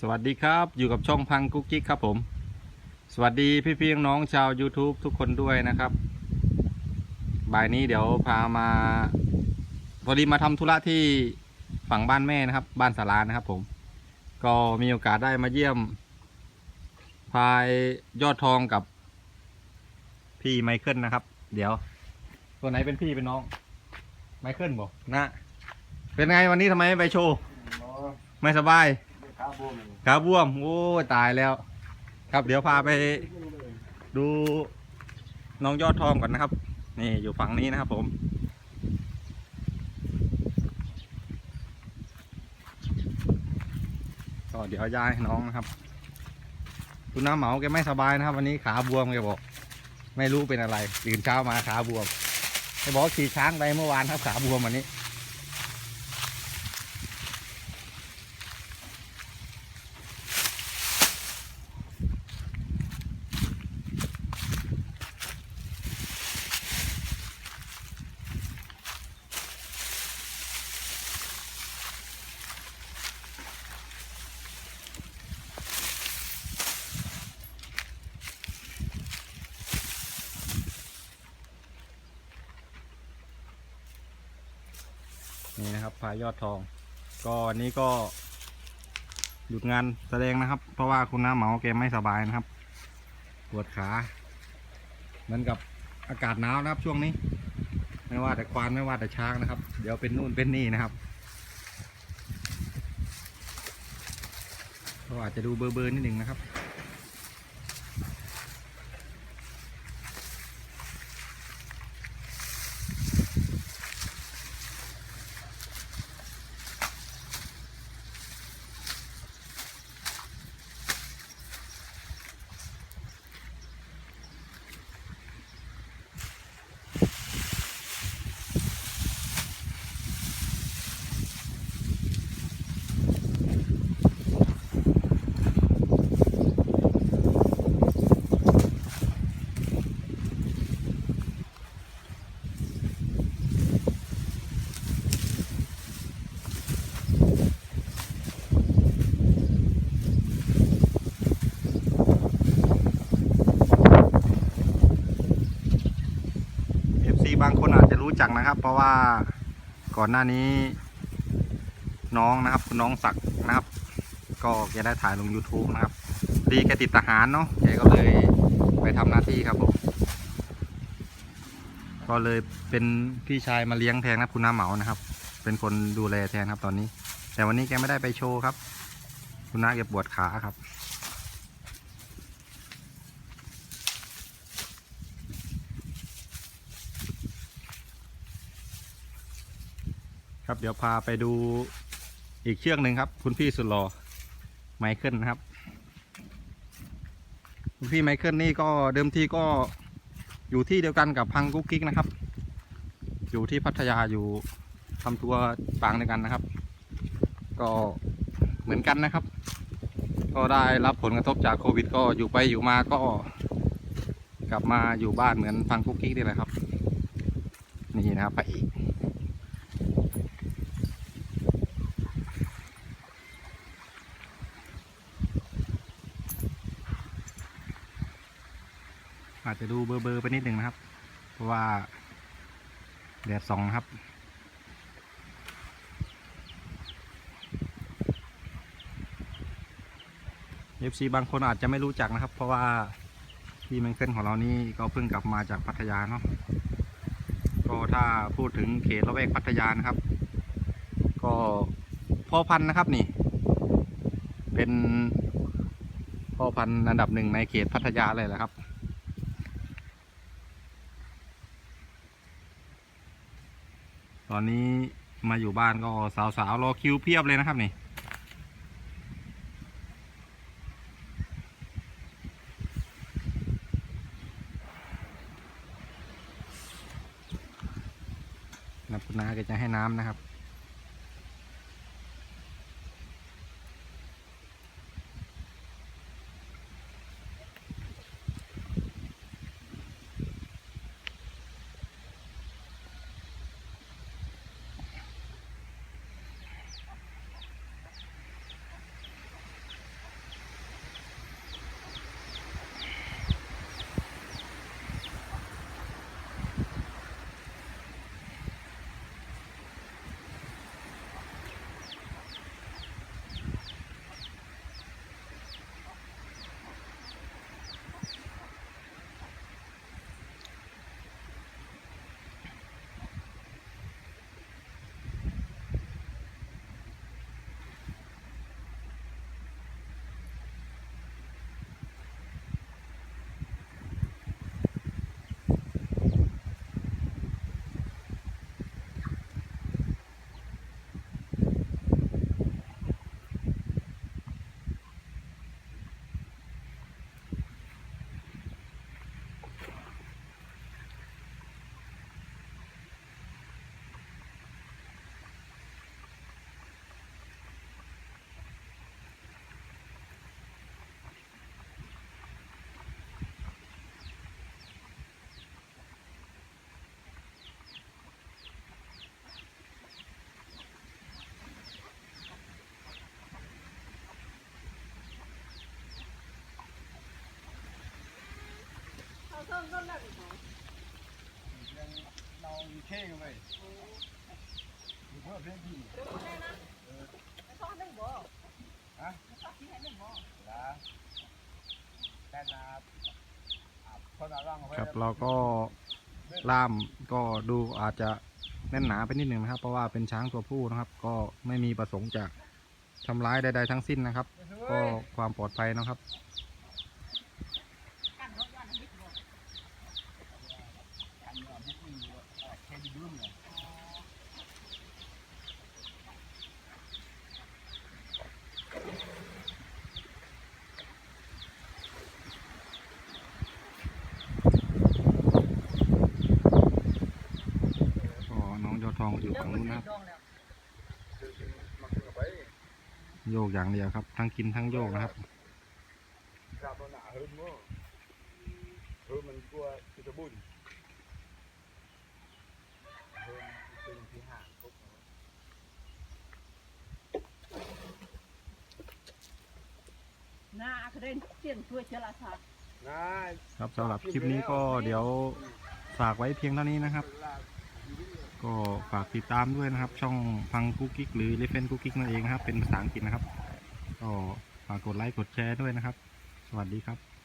สวัสดีครับอยู่กับช่องพังกุ๊กกิ๊กครับผม สวัสดีพี่พี่น้องชาว YouTube ทุกคนด้วยนะครับ บ่ายนี้เดี๋ยวพามา พอดีมาทำธุระที่ฝั่งบ้านแม่นะครับ บ้านสารานะครับผม ก็มีโอกาสได้มาเยี่ยม พายยอดทองกับ พี่ไมเคิลนะครับ เดี๋ยว ตัวไหนเป็นพี่เป็นน้อง ไมเคิลบอกนะ เป็นไงวันนี้ทำไมไม่ไปโชว์ ไม่สบาย ขาบวมขาบวม โอ้ยตายแล้ว ครับเดี๋ยวพาไปดูน้องยอดทองก่อนนะครับ นี่อยู่ฝั่งนี้นะครับผม ก็เดี๋ยวย้ายน้องนะครับคุณน้าเหมาแกไม่สบายนะครับ วันนี้ขาบวมแกบอก ไม่รู้เป็นอะไรตื่นเช้ามาขาบวมแกบอกขี่ช้างไปเมื่อวานครับขาบวมวันนี้ายยอดทอง ก็วันนี้ก็หยุดงานแสดงนะครับ เพราะว่าคุณน้าเหมาแกไม่สบายนะครับ ปวดขา เหมือนกับอากาศหนาวนะครับช่วงนี้ ไม่ว่าแต่ควานไม่ว่าแต่ช้างนะครับ เดี๋ยวเป็นนู่นเป็นนี่นะครับก็อาจจะดูเบอร์เบอร์นิดหนึ่งนะครับ รู้จักนะครับ เพราะว่าก่อนหน้านี้น้องนะครับคุณน้องศักด์นะครับ ก็แกได้ถ่ายลง YouTube นะครับดีแกติดทหารเนาะแกก็เลยไปทำหน้าที่ครับผมก็เลยเป็นพี่ชายมาเลี้ยงแทนครับคุณน้าเหมานะครับ เป็นคนดูแลแทนครับตอนนี้ แต่วันนี้แกไม่ได้ไปโชว์ครับ คุณน้าแกปวดขาครับ ครับเดี๋ยวพาไปดูอีกเชือกหนึ่งครับ คุณพี่สุดหล่อไมเคิลนะครับ คุณพี่ไมเคิลนี่ก็เดิมทีก็อยู่ที่เดียวกันกับพังกุ๊กกิ๊กนะครับ อยู่ที่พัทยาอยู่ทำตัวปางเดียวกันนะครับ ก็เหมือนกันนะครับ ก็ได้รับผลกระทบจากโควิด ก็อยู่ไปอยู่มาก็กลับมาอยู่บ้านเหมือนพังกุ๊กกิ๊กนี่แหละครับ นี่นะครับไปอีกอา จจะดูเบอร์เบอร์ไปนิดหนึ่งนะครับ เพราะว่าแดดส่องครับ FC บางคนอาจจะไม่รู้จักนะครับ เพราะว่าพี่แมงเคิลของเรานี่ก็เพิ่งกลับมาจากพัทยาเนาะก็ถ้าพูดถึงเขตละแวกพัทยานะครับ ก็พ่อพันธุ์นะครับนี่ เป็นพ่อพันธุ์อันดับหนึ่งในเขตพัทยาเลยแหละครับ ตอนนี้มาอยู่บ้านก็สาวๆรอคิวเพียบเลยนะครับนี่นับคุณนาก็จะให้น้ำนะครับ เราเข่งไปเพื่อเพื่อนพี่ฮะแล้วแต่นาคนละร่างเอาไว้ครับเราก็ล่ามก็ดูอาจจะแน่นหนาไปนิดหนึ่งนะครับ เพราะว่าเป็นช้างตัวผู้นะครับ ก็ไม่มีประสงค์จะทำร้ายใดๆทั้งสิ้นนะครับ ก็ความปลอดภัยนะครับ ก็น้ องยอดทองอยู่ฝั่งนู้นนะครับโยกอย่างเดียวครับ ทั้งกินทั้งโยกนะครับครับเราหนาหึมมั้งหึมมันกลัวจะบุญหึมเป็นที่ห่างครบนาเคเรนเสียนช่วยเจรจานะครับสำหรับคลิปนี้ก็เดี๋ยวฝากไว้เพียงเท่านี้นะครับ ก็ฝากติดตามด้วยนะครับ ช่องพังกุกกิ๊กหรือเลฟเฟนคุกกิ๊กนั่นเองนะครับ เป็นภาษาอังกฤษนะครับ ก็ฝากกดไลค์กดแชร์ด้วยนะครับ สวัสดีครับ